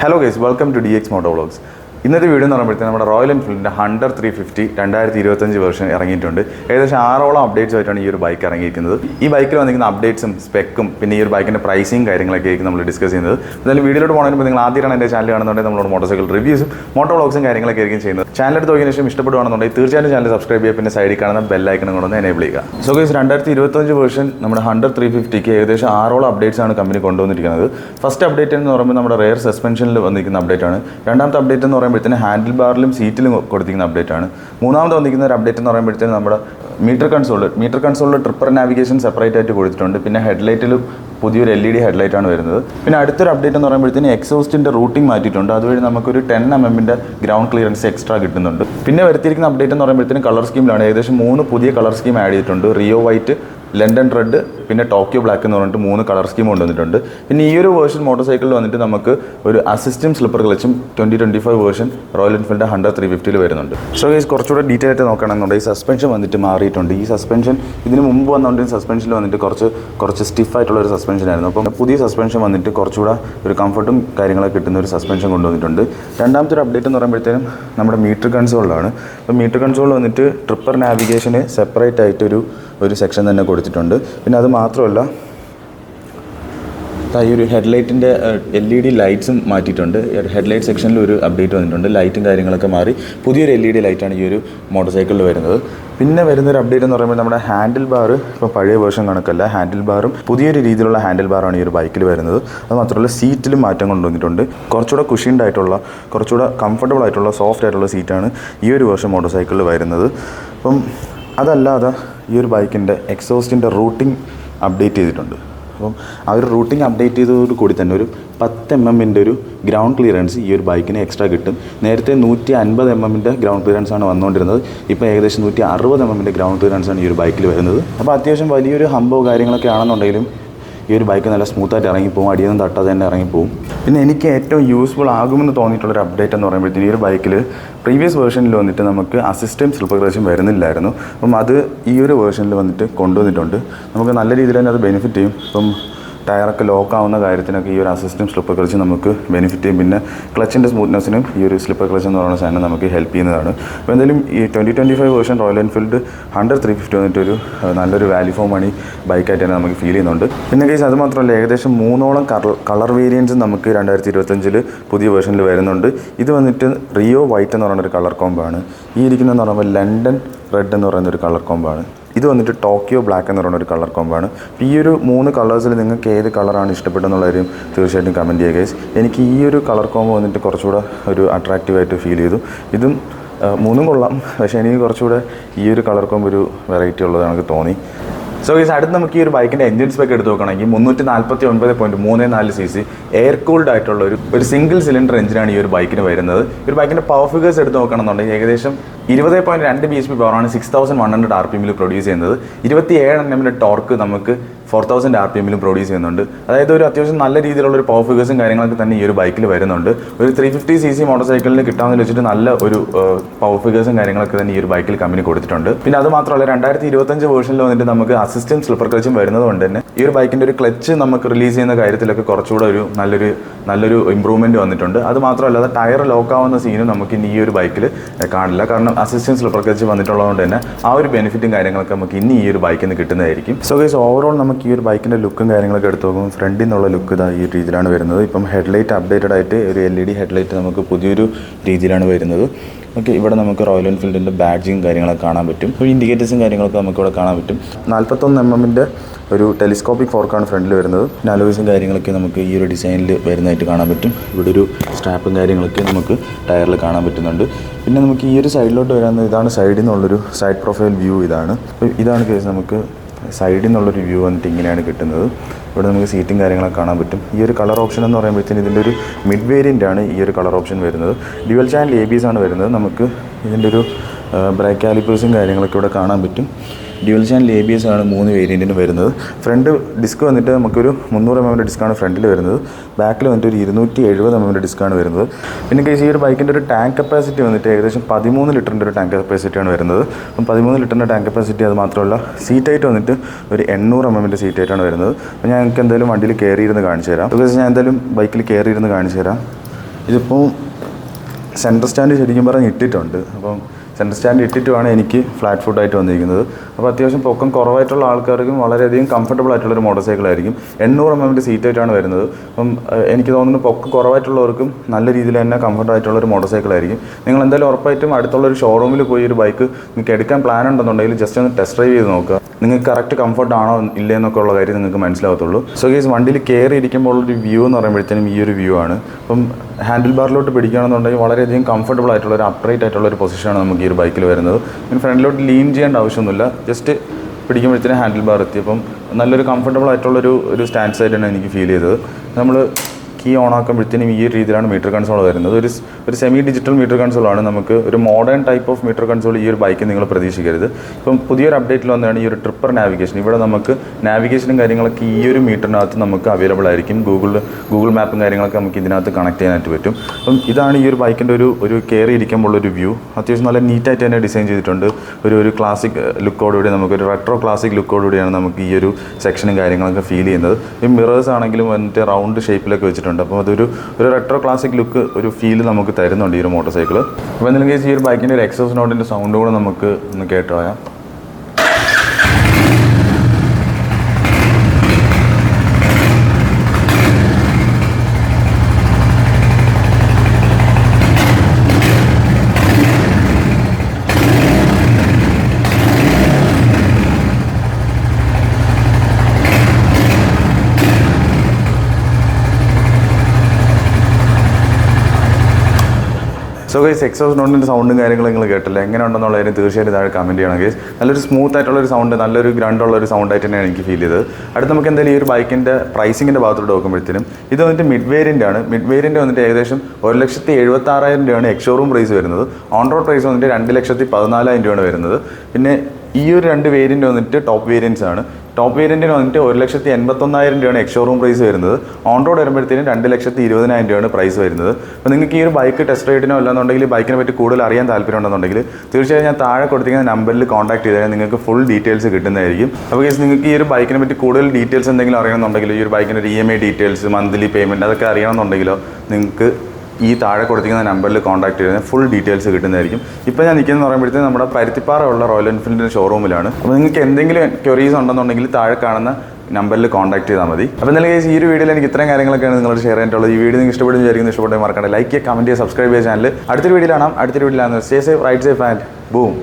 Hello guys welcome to D X moto vlogs ഇന്നത്തെ video എന്ന് പറയുമ്പോഴത്തേക്ക് നമ്മുടെ റോയൽ എൻഫീൽഡിന്റെ ഹണ്ടർ ത്രീ ഫിഫ്റ്റി രണ്ടായിരത്തി ഇരുപത്തഞ്ച് വേർഷൻ ഇറങ്ങിയിട്ടുണ്ട്. ഏകദേശം ആറോളം അപ്ഡേറ്റ്സ് ആയിട്ടാണ് ഈ ഒരു ബൈക്ക് ഇറങ്ങിയിരിക്കുന്നത്. ഈ ബൈക്കിൽ വന്നിരിക്കുന്ന അപ്ഡേറ്റ്സും സ്പെക്കും പിന്നെ ഈ ഒരു ബൈക്കിന്റെ പ്രൈസിങ് കാര്യങ്ങളൊക്കെ ആയിരിക്കും നമ്മൾ ഡിസ്കസ് ചെയ്യുന്നത്. എന്തായാലും വീഡിയോയിലോട്ട് പോകുന്നതിന് നിങ്ങൾ ആദ്യമാണ് എന്റെ ചാനൽ കാണുന്നുണ്ടെങ്കിൽ നമ്മളോട് മോട്ടോർ സൈക്കിൾ റിവ്യൂസും മോട്ടോ വ്ളോഗ്സും കാര്യങ്ങളൊക്കെ ആയിരിക്കും ചെയ്യുന്നത്. ചാനൽ എടുത്ത് നോക്കിയതിന് ശേഷം ഇഷ്ടപ്പെടുവാണെന്നുണ്ടെങ്കിൽ തീർച്ചയായിട്ടും ചാനൽ സബ്സ്ക്രൈബ് ചെയ്യുക പിന്നെ സൈഡിൽ കാണുന്ന ബെല്ലൈക്കണം കൊണ്ടൊന്ന് എനേബിൾ ചെയ്യുക. സോ ഗൈസ് രണ്ടായിരത്തി ഇരുപത്തഞ്ച് വേർഷൻ നമ്മുടെ ഹണ്ടർ ത്രീ ഫിഫ്റ്റിക്ക് ഏകദേശം ആറോളം അപ്ഡേറ്റ്സ് ആണ് കമ്പനി കൊണ്ടുവന്നിരിക്കുന്നത്. ഫസ്റ്റ് അപ്ഡേറ്റ് എന്ന് പറയുമ്പോൾ നമ്മുടെ റെയർ സസ്പെൻഷനിൽ വന്നിരിക്കുന്ന അപ്ഡേറ്റ് ആണ്. രണ്ടാമത്തെ അപ്ഡേറ്റ് എന്ന് പറയുമ്പോഴത്തേന് ഹാൻഡിൽ ബാറിലും സീറ്റിലും കൊടുത്തിരിക്കുന്ന അപ്ഡേറ്റ് ആണ്. മൂന്നാമത് വന്നിരിക്കുന്ന ഒരു അപ്ഡേറ്റ് എന്ന് പറയുമ്പോഴത്തേന് നമ്മുടെ മീറ്റർ കൺസോൾ മീറ്റർ കൺസോളിൽ ട്രിപ്പർ നാവിഗേഷൻ സെപ്പറേറ്റ് ആയിട്ട് കൊടുത്തിട്ടുണ്ട്. പിന്നെ ഹെഡ്ലൈറ്റിലും പുതിയൊരു എൽ ഇ ഡി ഹെഡ്ലൈറ്റ് ആണ് വരുന്നത്. പിന്നെ അടുത്തൊരു അപ്ഡേറ്റ് എന്ന് പറയുമ്പോഴത്തേന് എക്സോസ്റ്റിന്റെ റൂട്ടിംഗ് മാറ്റിയിട്ടുണ്ട്. അതുവഴി നമുക്കൊരു ടെൻ എം എമ്മിന്റെ ഗ്രൗണ്ട് ക്ലിയറൻസ് എക്സ്ട്രാ കിട്ടുന്നുണ്ട്. പിന്നെ വരുത്തിയിരിക്കുന്ന അപ്ഡേറ്റ് എന്ന് പറയുമ്പോഴത്തേന് കളർ സ്കീമിലാണ് ഏകദേശം മൂന്ന് പുതിയ കളർ സ്കീം ആഡ് ചെയ്തിട്ടുണ്ട്. റിയോ വൈറ്റ് ലണ്ടൻ റെഡ് പിന്നെ ടോക്കിയോ ബ്ലാക്ക് എന്ന് പറഞ്ഞിട്ട് മൂന്ന് കളർ സ്കീം കൊണ്ടുവന്നിട്ടുണ്ട്. പിന്നെ ഈ ഒരു വേർഷൻ മോട്ടോർ സൈക്കിളിൽ വന്നിട്ട് നമുക്ക് ഒരു അസിസ്റ്റം slipper ക്ലച്ചും twenty twenty five version Royal Enfield hundred three ഫിഫ്റ്റിയിൽ വരുന്നുണ്ട്. സോ ഗൈസ് കുറച്ചുകൂടെ ഡീറ്റെയിൽ ആയിട്ട് നോക്കുകയാണെന്നുണ്ടെങ്കിൽ ഈ സസ്പെൻഷൻ വന്നിട്ട് മാറിയിട്ടുണ്ട്. ഈ സസ്പെൻഷൻ ഇതിന് മുമ്പ് വന്നുകൊണ്ടിരുന്ന സസ്പെൻഷനിൽ വന്നിട്ട് കുറച്ച് കുറച്ച് സ്റ്റിഫ് ആയിട്ടുള്ള ഒരു സസ്പെൻഷൻ ആയിരുന്നു. അപ്പം പുതിയ സസ്പെൻഷൻ വന്നിട്ട് കുറച്ചുകൂടെ ഒരു കംഫർട്ടും കാര്യങ്ങളൊക്കെ കിട്ടുന്ന ഒരു സസ്പെൻഷൻ കൊണ്ടുവന്നിട്ടുണ്ട്. രണ്ടാമത്തെ ഒരു അപ്ഡേറ്റ് എന്ന് പറയുമ്പോഴത്തേനും നമ്മുടെ മീറ്റർ കൺസോളിലാണ് അപ്പോൾ മീറ്റർ കൺസോൾ വന്നിട്ട് ട്രിപ്പർ നാവിഗേഷന് സെപ്പറേറ്റ് ആയിട്ടൊരു ഒരു സെക്ഷൻ തന്നെ കൊടുത്തിട്ടുണ്ട്. പിന്നെ അത് മാത്രമല്ല ഈ ഒരു ഹെഡ്ലൈറ്റിന്റെ എൽ ഇ ഡി ലൈറ്റ്സും മാറ്റിയിട്ടുണ്ട്. ഹെഡ്ലൈറ്റ് സെക്ഷനിൽ ഒരു അപ്ഡേറ്റ് വന്നിട്ടുണ്ട്. ലൈറ്റും കാര്യങ്ങളൊക്കെ മാറി പുതിയൊരു എൽ ഇ ഡി ലൈറ്റാണ് ഈ ഒരു മോട്ടോർ സൈക്കിളിൽ വരുന്നത്. പിന്നെ വരുന്നൊരു അപ്ഡേറ്റ് എന്ന് പറയുമ്പോൾ നമ്മുടെ ഹാൻഡിൽ ബാർ ഇപ്പോൾ പഴയ വേർഷൻ കണക്കല്ല ഹാൻഡിൽ ബാറും പുതിയൊരു രീതിയിലുള്ള ഹാൻഡിൽ ബാറാണ് ഈ ഒരു ബൈക്കിൽ വരുന്നത്. അത് മാത്രമല്ല സീറ്റിലും മാറ്റം കൊണ്ടുവന്നിട്ടുണ്ട്. കുറച്ചുകൂടെ കുഷിൻഡ് ആയിട്ടുള്ള കുറച്ചുകൂടെ കംഫർട്ടബിൾ ആയിട്ടുള്ള സോഫ്റ്റ് ആയിട്ടുള്ള സീറ്റാണ് ഈ ഒരു വേർഷൻ മോട്ടോർ സൈക്കിളിൽ വരുന്നത്. അപ്പം അതല്ലാതെ ഈ ഒരു ബൈക്കിന്റെ എക്സോസ്റ്റിന്റെ റൂട്ടിംഗ് അപ്ഡേറ്റ് ചെയ്തിട്ടുണ്ട്. അപ്പം ആ ഒരു റൂട്ടിംഗ് അപ്ഡേറ്റ് ചെയ്തതോട് കൂടി തന്നെ ഒരു പത്ത് എം എമ്മിന്റെ ഒരു ഗ്രൗണ്ട് ക്ലിയറൻസ് ഈ ഒരു ബൈക്കിന് എക്സ്ട്രാ കിട്ടും. നേരത്തെ നൂറ്റി അൻപത് എം എമ്മിന്റെ ഗ്രൗണ്ട് ക്ലിയറൻസ് ആണ് വന്നുകൊണ്ടിരുന്നത്. ഇപ്പോൾ ഏകദേശം നൂറ്റി അറുപത് എം എമ്മിന്റെ ഗ്രൗണ്ട് ക്ലിയറൻസ് ആണ് ഈ ഒരു ബൈക്കിൽ വരുന്നത്. അപ്പോൾ അത്യാവശ്യം വലിയൊരു ഹമ്പോ കാര്യങ്ങളൊക്കെ ആണെന്നുണ്ടെങ്കിലും ഈ ഒരു ബൈക്ക് നല്ല സ്മൂത്തായിട്ട് ഇറങ്ങിപ്പോവും അടിയൊന്നും തട്ടാതെ തന്നെ ഇറങ്ങിപ്പോവും. പിന്നെ എനിക്ക് ഏറ്റവും യൂസ്ഫുൾ ആകുമെന്ന് തോന്നിയിട്ടുള്ളൊരു അപ്ഡേറ്റ് എന്ന് പറയുമ്പോഴത്തേന് ഈ ഒരു ബൈക്കിൽ പ്രീവിയസ് വേർഷനിൽ വന്നിട്ട് നമുക്ക് അസിസ്റ്റൻസ് സ്ലിപ്പർ വരുന്നില്ലായിരുന്നു. അപ്പം അത് ഈ ഒരു വേർഷനിൽ വന്നിട്ട് കൊണ്ടുവന്നിട്ടുണ്ട്. നമുക്ക് നല്ല രീതിയിൽ തന്നെ അത് ബെനിഫിറ്റ് ചെയ്യും. ഇപ്പം ടയറൊക്കെ ലോക്ക് ആവുന്ന കാര്യത്തിനൊക്കെ ഈ ഒരു അസിസ്റ്റം സ്ലിപ്പർ ക്ലച്ച് നമുക്ക് ബെനിഫിറ്റ് ചെയ്യും. പിന്നെ ക്ലച്ചിന്റെ സ്മൂത്ത്നെസ്സിനും ഈ ഒരു സ്ലിപ്പർ ക്ലച്ച് എന്ന് പറയുന്ന സാധനം നമുക്ക് ഹെൽപ്പ് ചെയ്യുന്നതാണ്. അപ്പോൾ എന്തായാലും ഈ twenty twenty five version Royal Enfield hundred three fifty വന്നിട്ട് ഒരു അഹ്, നല്ലൊരു വാല്യൂ ഫോർ മണി ബൈക്കായിട്ട് തന്നെ നമുക്ക് ഫീൽ ചെയ്യുന്നുണ്ട്. പിന്നെ കേസ് അത് മാത്രമല്ല ഏകദേശം മൂന്നോളം കളർ വേരിയൻസ് നമുക്ക് രണ്ടായിരത്തി ഇരുപത്തഞ്ചിൽ പുതിയ വേർഷനിൽ വരുന്നുണ്ട്. ഇത് വന്നിട്ട് റിയോ വൈറ്റ് എന്ന് പറയുന്ന ഒരു കളർ കോമ്പാണ് ഈ ഇരിക്കുന്നതെന്ന് പറയുമ്പോൾ ലണ്ടൻ റെഡ് എന്ന് പറയുന്ന ഒരു കളർ കോമ്പാണ് ഇത് വന്നിട്ട് ടോക്കിയോ ബ്ലാക്ക് എന്ന് പറയുന്ന ഒരു കളർ കോമ്പാണ്. അപ്പോൾ ഈ ഒരു മൂന്ന് കളേഴ്സിൽ നിങ്ങൾക്ക് ഏത് കളറാണ് ഇഷ്ടപ്പെട്ടെന്നുള്ളവരും തീർച്ചയായിട്ടും കമന്റ് ചെയ്യുക ഗൈസ് എനിക്ക് ഈ ഒരു കളർ കോമ്പ് വന്നിട്ട് കുറച്ചുകൂടെ ഒരു അട്രാക്റ്റീവായിട്ട് ഫീൽ ചെയ്തു. ഇതും മൂന്നും കൊള്ളാം. പക്ഷേ എനിക്ക് കുറച്ചുകൂടെ ഈ ഒരു കളർ കോമ്പ് ഒരു വെറൈറ്റി ഉള്ളതാണ് എനിക്ക് തോന്നി. സോ ഗൈസ് അടുത്ത് നമുക്ക് ഈ ഒരു ബൈക്കിന്റെ എഞ്ചിൻ സ്പെക്ക് എടുത്ത് നോക്കുകയാണെങ്കിൽ മുന്നൂറ്റി നാൽപ്പത്തി ഒൻപത് പോയിന്റ് മൂന്ന് നാല് സി സി എയർ കൂൾഡ് ആയിട്ടുള്ള ഒരു ഒരു സിംഗിൾ സിലിണ്ടർ എഞ്ചിനാണ് ഈ ഒരു ബൈക്കിന് വരുന്നത്. ഒരു ബൈക്കിന്റെ പവർ ഫിഗേഴ്സ് എടുത്ത് നോക്കുകയാണെന്നുണ്ടെങ്കിൽ ഏകദേശം ഇരുപത് പോയിന്റ് രണ്ട് ബി എച്ച് പി പവറാണ് six thousand one hundred R P എമ്മിൽ പ്രൊഡ്യൂസ് ചെയ്യുന്നത്. ഇരുപത്തി ഏഴ് എം എമ്മിന്റെ ടോർക്ക് നമുക്ക് ഫോർ തൗസൻഡ് ആർ പി എമ്മിലും പ്രൊഡ്യൂസ് ചെയ്യുന്നുണ്ട്. അതായത് ഒരു അത്യാവശ്യം നല്ല രീതിയിലുള്ള ഒരു പവർ ഫിഗേഴ്സും കാര്യങ്ങളൊക്കെ തന്നെ ഈ ഒരു ബൈക്കിൽ വരുന്നുണ്ട്. ഒരു three fifty C C motor സൈക്കിളിന് കിട്ടാമെന്ന് വെച്ചിട്ട് നല്ല ഒരു പവർ ഫിഗേഴ്സും കാര്യങ്ങളൊക്കെ തന്നെ ഈ ഒരു ബൈക്കിൽ കമ്പനി കൊടുത്തിട്ടുണ്ട്. പിന്നെ അത് മാത്രമല്ല രണ്ടായിരത്തി ഇരുപത്തഞ്ച് വേർഷനിൽ വന്നിട്ട് നമുക്ക് അസിസ്റ്റൻസ് സ്ലിപ്പർ ക്ലച്ചും വരുന്നത് കൊണ്ട് തന്നെ ഈ ഒരു ബൈക്കിന്റെ ഒരു ക്ലച്ച് നമുക്ക് റിലീസ് ചെയ്യുന്ന കാര്യത്തിലൊക്കെ കുറച്ചുകൂടെ ഒരു നല്ലൊരു നല്ലൊരു ഇമ്പ്രൂവ്മെന്റ് വന്നിട്ടുണ്ട്. അത് മാത്രമല്ല അത് ടയർ ലോക്ക് ആവുന്ന സീനും നമുക്ക് ഇനി ഈ ഒരു ബൈക്കിൽ കാണില്ല. കാരണം അസിസ്റ്റൻസ് സ്ലിപ്പർ ക്ലച്ച് വന്നിട്ടുള്ളതുകൊണ്ട് തന്നെ ആ ഒരു ബെനിഫിറ്റും കാര്യങ്ങളൊക്കെ നമുക്ക് ഇനി ഈ ഒരു ബൈക്കിൽ നിന്ന് കിട്ടുന്നതായിരിക്കും. സോ ഗൈസ് ഓവറോൾ നമുക്ക് ഈ ഒരു ബൈക്കിന്റെ ലുക്കും കാര്യങ്ങളൊക്കെ എടുത്ത് നോക്കുമ്പോൾ ഫ്രണ്ടിൽ നിന്നുള്ള ലുക്ക് ഇതാ ഈ രീതിയിലാണ് വരുന്നത്. ഇപ്പം ഹെഡ്ലൈറ്റ് അപ്ഡേറ്റഡ് ആയിട്ട് ഒരു എൽ ഇ ഡി ഹെഡ്ലൈറ്റ് നമുക്ക് പുതിയൊരു രീതിയിലാണ് വരുന്നത്. ഓക്കെ ഇവിടെ നമുക്ക് റോയൽ എൻഫീൽഡിന്റെ ബാഡ്ജിങ് കാര്യങ്ങളൊക്കെ കാണാൻ പറ്റും. ഒരു ഇൻഡിക്കേറ്റേഴ്സും കാര്യങ്ങളൊക്കെ നമുക്ക് ഇവിടെ കാണാൻ പറ്റും. നാൽപ്പത്തൊന്ന് എം എമ്മിന്റെ ഒരു ടെലിസ്കോപ്പിക് ഫോർക്കാണ് ഫ്രണ്ടിൽ വരുന്നത്. പിന്നെ അലോയ്സും കാര്യങ്ങളൊക്കെ നമുക്ക് ഈ ഒരു ഡിസൈനിൽ വരുന്നതായിട്ട് കാണാൻ പറ്റും. ഇവിടെ ഒരു സ്ട്രാപ്പും കാര്യങ്ങളൊക്കെ നമുക്ക് ടയറിൽ കാണാൻ പറ്റുന്നുണ്ട്. പിന്നെ നമുക്ക് ഈ ഒരു സൈഡിലോട്ട് വരാൻ ഇതാണ് സൈഡിൽ നിന്നുള്ളൊരു സൈഡ് പ്രൊഫൈൽ വ്യൂ ഇതാണ്. ഇതാണ് കേസ് നമുക്ക് സൈഡിൽ നിന്നുള്ളൊരു വ്യൂ വന്നിട്ട് ഇങ്ങനെയാണ് കിട്ടുന്നത്. ഇവിടെ നമുക്ക് സീറ്റും കാര്യങ്ങളൊക്കെ കാണാൻ പറ്റും. ഈ ഒരു കളർ ഓപ്ഷൻ എന്ന് പറയുമ്പോഴത്തേന് ഇതിന്റെ ഒരു മിഡ് വേരിയന്റ് ആണ് ഈ ഒരു കളർ ഓപ്ഷൻ വരുന്നത്. ഡ്യുവൽ ചാനൽ എ ബീസ് ആണ് വരുന്നത്. നമുക്ക് ഇതിന്റെ ഒരു ബ്രേക്ക് കാലിപ്പേഴ്സും കാര്യങ്ങളൊക്കെ ഇവിടെ കാണാൻ പറ്റും. Dual channel A B S ആണ് മൂന്ന് വേരിയന്റിന് വരുന്നത്. ഫ്രണ്ട് ഡിസ്ക് വന്നിട്ട് നമുക്കൊരു മുന്നൂറ് എം എമ്മിന്റെ ഡിസ്കാണ് ഫ്രണ്ടിൽ വരുന്നത്. ബാക്കിൽ വന്നിട്ട് ഒരു ഇരുന്നൂറ്റി എഴുപത് എം എമ്മിന്റെ ഡിസ്ക്കാണ് വരുന്നത്. പിന്നെ കേസ് ഈ ഒരു ബൈക്കിന്റെ ഒരു ടാങ്ക് കപ്പാസിറ്റി വന്നിട്ട് ഏകദേശം പതിമൂന്ന് ലിറ്ററിന്റെ ഒരു ടാങ്ക് കപ്പാസിറ്റിയാണ് വരുന്നത്. അപ്പം പതിമൂന്ന് ലിറ്ററിന്റെ ടാങ്ക് കപ്പാസിറ്റി അത് മാത്രമല്ല സീറ്റ് ഹൈറ്റ് വന്നിട്ട് ഒരു എണ്ണൂറ് എം എമ്മിന്റെ സീറ്റ് ഹൈറ്റാണ് വരുന്നത്. അപ്പോൾ ഞാൻ എനിക്ക് എന്തായാലും വണ്ടിയിൽ കയറിയിരുന്ന് കാണിച്ചു തരാം. ഞാൻ എന്തായാലും ബൈക്കിൽ കയറിയിരുന്ന് കാണിച്ചു തരാം. ഇതിപ്പോൾ സെന്റർ സ്റ്റാൻഡ് ശരിക്കും പറഞ്ഞ് ഇട്ടിട്ടുണ്ട് അപ്പം സെന്റർ സ്റ്റാൻഡ് ഇട്ടിട്ടുമാണ് എനിക്ക് ഫ്ലാറ്റ് ഫുഡ് ആയിട്ട് വന്നിരിക്കുന്നത്. അപ്പോൾ അത്യാവശ്യം പൊക്കം കുറവായിട്ടുള്ള ആൾക്കാർക്കും വളരെയധികം കംഫർട്ടബിൾ ആയിട്ടുള്ളൊരു മോട്ടോർ സൈക്കിൾ ആയിരിക്കും. എണ്ണൂറ് എം എമ്മിന്റെ സീറ്റായിട്ടാണ് വരുന്നത്. അപ്പം എനിക്ക് തോന്നുന്നു പൊക്കം കുറവായിട്ടുള്ളവർക്കും നല്ല രീതിയിൽ തന്നെ ഒരു മോട്ടോർ സൈക്കിൾ ആയിരിക്കും. നിങ്ങൾ എന്തായാലും ഉറപ്പായിട്ടും അടുത്തുള്ള ഒരു ഷോറൂമിൽ പോയി ഒരു ബൈക്ക് നിങ്ങൾക്ക് എടുക്കാൻ പ്ലാൻ ഉണ്ടെന്നുണ്ടെങ്കിൽ ജസ്റ്റ് ഒന്ന് ടെസ്റ്റ് ഡ്രൈവ് ചെയ്ത് നോക്കുക. നിങ്ങൾക്ക് കറക്റ്റ് കംഫർട്ട് ആണോ ഇല്ലേ എന്നൊക്കെ ഉള്ള കാര്യം നിങ്ങൾക്ക് മനസ്സിലാവത്തുള്ളൂ. സോ ഗേസ് വണ്ടിയിൽ കയറി ഇരിക്കുമ്പോൾ ഉള്ളൊരു വ്യൂ എന്ന് പറയുമ്പോഴത്തേനും ഈ ഒരു വ്യൂ ആണ്. അപ്പം ഹാൻഡിൽ ബാറിലോട്ട് പിടിക്കുകയാണെന്നുണ്ടെങ്കിൽ വളരെയധികം കംഫർട്ടബിൾ ആയിട്ടുള്ള ഒരു അപ്രൈറ്റ് ആയിട്ടുള്ള ഒരു പൊസിഷനാണ് നമുക്ക് ഈ ഒരു ബൈക്കിൽ വരുന്നത്. പിന്നെ ഫ്രണ്ടിലോട്ട് ലീൻ ചെയ്യേണ്ട ആവശ്യമൊന്നുമില്ല. ജസ്റ്റ് പിടിക്കുമ്പോഴത്തേനും ഹാൻഡിൽ ബാർ എത്തി. അപ്പം നല്ലൊരു കംഫർട്ടബിൾ ആയിട്ടുള്ളൊരു ഒരു സ്റ്റാൻഡ്സ് ആയിട്ടാണ് എനിക്ക് ഫീൽ ചെയ്തത്. നമ്മൾ കീ ഓൺ ആക്കുമ്പോഴത്തേനും ഈ രീതിയിലാണ് മീറ്റർ കൺസോൾ വരുന്നത്. ഒരു ഒരു സെമി ഡിജിറ്റൽ മീറ്റർ കൺസോൾ ആണ് നമുക്ക് ഒരു modern type of meter console ഈ ഒരു ബൈക്ക് നിങ്ങൾ പ്രതീക്ഷിക്കരുത്. ഇപ്പം പുതിയൊരു അപ്ഡേറ്റിൽ വന്നതാണ് ഈ ഒരു ട്രിപ്പർ നാവിഗേഷൻ ഇവിടെ നമുക്ക് നാവിഗേഷനും കാര്യങ്ങളൊക്കെ ഈ ഒരു മീറ്ററിനകത്ത് നമുക്ക് അവൈലബിൾ ആയിരിക്കും. ഗൂഗിൾ ഗൂഗിൾ മാപ്പും കാര്യങ്ങളൊക്കെ നമുക്ക് ഇതിനകത്ത് കണക്ട് ചെയ്യാനായിട്ട് പറ്റും. അപ്പം ഇതാണ് ഈ ഒരു ബൈക്കിന്റെ ഒരു ഒരു കയറി ഇരിക്കുമ്പോൾ ഒരു വ്യൂ അത്യാവശ്യം നല്ല നീറ്റായിട്ട് തന്നെ ഡിസൈൻ ചെയ്തിട്ടുണ്ട്. ഒരു ഒരു ക്ലാസിക് ലുക്കോടുകൂടി നമുക്ക് ഒരു റെട്രോ ക്ലാസിക് ലുക്കോടുകൂടിയാണ് നമുക്ക് ഈ ഒരു സെക്ഷനും കാര്യങ്ങളൊക്കെ ഫീൽ ചെയ്യുന്നത്. ഈ മിറേഴ്സ് ആണെങ്കിലും വന്നിട്ട് റൗണ്ട് ഷേപ്പിലൊക്കെ വെച്ചിട്ടുണ്ട് അപ്പോൾ അതൊരു ഒരു റെട്രോ ക്ലാസിക് ലുക്ക് ഒരു ഫീൽ നമുക്ക് തരുന്നുണ്ട് ഈ ഒരു മോട്ടോർ സൈക്കിൾ അപ്പോൾ എന്തെങ്കിലും ഈ ഒരു ബൈക്കിന്റെ ഒരു എക്സോസ് നോട്ടിന്റെ സൗണ്ട് കൂടെ നമുക്ക് ഒന്ന് കേട്ടോ സോ ഗൈസ് എക്സോസ് നോട്ടിന്റെ സൗണ്ടും കാര്യങ്ങളും നിങ്ങൾ കേട്ടില്ല? എങ്ങനെ ഉണ്ടെന്നുള്ള കാര്യം തീർച്ചയായിട്ടും താഴെ കമന്റ് ചെയ്യണം ഗൈസ് നല്ലൊരു സ്മൂത്ത് ആയിട്ടുള്ള ഒരു സൗണ്ട് നല്ലൊരു ഗ്രാൻഡ് ഉള്ള ഒരു സൗണ്ട് ആയിട്ട് തന്നെയാണ് എനിക്ക് ഫീൽ ചെയ്തത്. അടുത്ത് നമുക്ക് എന്തായാലും ഈ ഒരു ബൈക്കിന്റെ പ്രൈസിങ്ങിന്റെ ഭാഗത്തോട്ട് നോക്കുമ്പോഴത്തേനും ഇത് വന്നിട്ട് മിഡ് വേരിയന്റ് ആണ്. മിഡ് വേരിയന്റ് വന്നിട്ട് ഏകദേശം ഒരു ലക്ഷത്തി എഴുപത്തി ആറായിരം രൂപയാണ് എക്സോറൂം പ്രൈസ് വരുന്നത്. ഓൺ റോഡ് പ്രൈസ് വന്നിട്ട് രണ്ട് ലക്ഷത്തി പതിനാലായിരം രൂപയാണ് വരുന്നത്. പിന്നെ ഈ ഒരു രണ്ട് വേരിയന്റ് വന്നിട്ട് ടോപ്പ് വേരിയൻസ് ആണ്. ടോപ്പ് വേരിയന്റിന് വന്നിട്ട് ഒരു ലക്ഷത്തി എൺപത്തൊന്നായിരം രൂപയാണ് എക്സോറൂം പ്രൈസ് വരുന്നത്. ഓൺ റോഡ് വരുമ്പോഴത്തേനും രണ്ട് ലക്ഷത്തി ഇരുപതിനായിരം രൂപയാണ് പ്രൈസ് വരുന്നത്. അപ്പോൾ നിങ്ങൾക്ക് ഈ ഒരു ബൈക്ക് ടെസ്റ്റ് റൈഡിനോ അല്ലാന്നുണ്ടെങ്കിൽ ബൈക്കിനെ പറ്റി കൂടുതൽ അറിയാൻ താല്പര്യം ഉണ്ടെന്നുണ്ടെങ്കിൽ തീർച്ചയായും ഞാൻ താഴെ കൊടുത്തിരിക്കുന്ന നമ്പറിൽ കോൺടാക്ട് ചെയ്താൽ നിങ്ങൾക്ക് ഫുൾ ഡീറ്റെയിൽസ് കിട്ടുന്നതായിരിക്കും. അപ്പോൾ കേസ് നിങ്ങൾക്ക് ഈ ഒരു ബൈക്കിനെ പറ്റി കൂടുതൽ ഡീറ്റെയിൽസ് എന്തെങ്കിലും അറിയണമെന്നുണ്ടെങ്കിൽ ഈ ഒരു ബൈക്കിന്റെ ഒരു E M I details monthly payment അതൊക്കെ അറിയണമെന്നുണ്ടെങ്കിലോ നിങ്ങൾക്ക് ഈ താഴെ കൊടുത്തിരിക്കുന്ന നമ്പറിൽ കോൺടാക്ട് ചെയ്താൽ ഫുൾ ഡീറ്റെയിൽസ് കിട്ടുന്നതായിരിക്കും. ഇപ്പോൾ ഞാൻ നിൽക്കുന്നത് പറയുമ്പോഴത്തേക്കും നമ്മുടെ പരുത്തിപ്പാറ ഉള്ള റോയൽ എൻഫീൽഡിന്റെ ഷോറൂമിലാണ് അപ്പോൾ നിങ്ങൾക്ക് എന്തെങ്കിലും ക്വറീസ് ഉണ്ടെന്നുണ്ടെങ്കിൽ താഴെ കാണുന്ന നമ്പറിൽ കോൺടാക്ട് ചെയ്താൽ മതി. അപ്പോൾ എന്തായാലും ഈ ഒരു വീഡിയോയിൽ എനിക്ക് ഇത്രയും കാര്യങ്ങളൊക്കെയാണ് നിങ്ങളോട് ഷെയർ ചെയ്യാനുള്ളത് ഈ വീഡിയോ നിങ്ങൾക്ക് ഇഷ്ടപ്പെടുന്ന വിചാരിക്കുന്നു. ഇഷ്ടപ്പെട്ടെങ്കിൽ മറക്കണ്ട. ലൈക്ക് ചെയ്യുക കമന്റ് ചെയ്യുക സബ്സ്ക്രൈബ് ചെയ്യുക ചാനൽ അടുത്തൊരു വീഡിയോ കാണാം. അടുത്തൊരു video stay safe right safe and boom